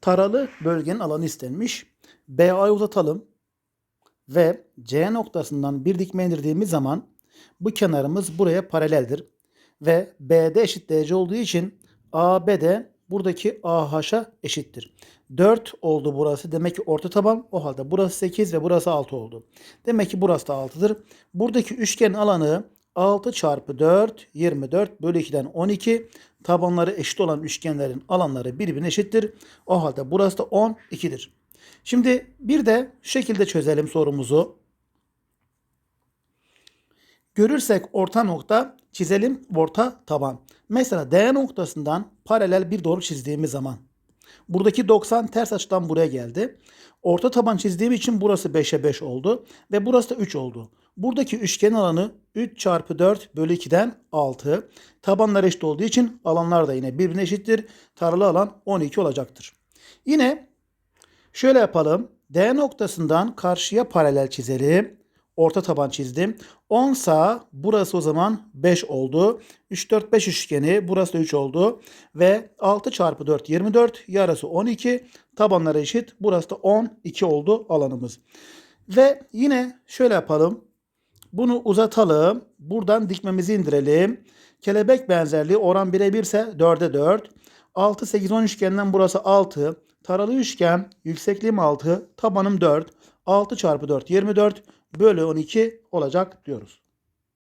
Taralı bölgenin alanı istenmiş. BA'yı uzatalım. Ve C noktasından bir dikme indirdiğimiz zaman bu kenarımız buraya paraleldir. Ve BD eşit DC olduğu için AB de buradaki AH'a eşittir. 4 oldu burası. Demek ki orta taban. O halde burası 8 ve burası 6 oldu. Demek ki burası da 6'dır. Buradaki üçgenin alanı 6 çarpı 4 24 bölü 2'den 12. Tabanları eşit olan üçgenlerin alanları birbirine eşittir. O halde burası da 12'dir. Şimdi bir de şekilde çözelim sorumuzu. Görürsek orta nokta çizelim orta taban. Mesela D noktasından paralel bir doğru çizdiğimiz zaman buradaki 90 ters açıdan buraya geldi. Orta taban çizdiğim için burası 5'e 5 oldu ve burası da 3 oldu. Buradaki üçgen alanı 3 çarpı 4 bölü 2'den 6. Tabanlar eşit olduğu için alanlar da yine birbirine eşittir. Taralı alan 12 olacaktır. Yine şöyle yapalım. D noktasından karşıya paralel çizelim. Orta taban çizdim. 10 sağ burası o zaman 5 oldu. 3 4 5 üçgeni burası da 3 oldu. Ve 6 çarpı 4 24 yarısı 12. Tabanlar eşit. Burası da 12 oldu alanımız. Ve yine şöyle yapalım. Bunu uzatalım. Buradan dikmemizi indirelim. Kelebek benzerliği oran 1'e 1 ise 4'e 4. 6 8 10 üçgeninden burası 6. Taralı üçgen yüksekliğim 6, tabanım 4. 6 çarpı 4 24 bölü 12 olacak diyoruz.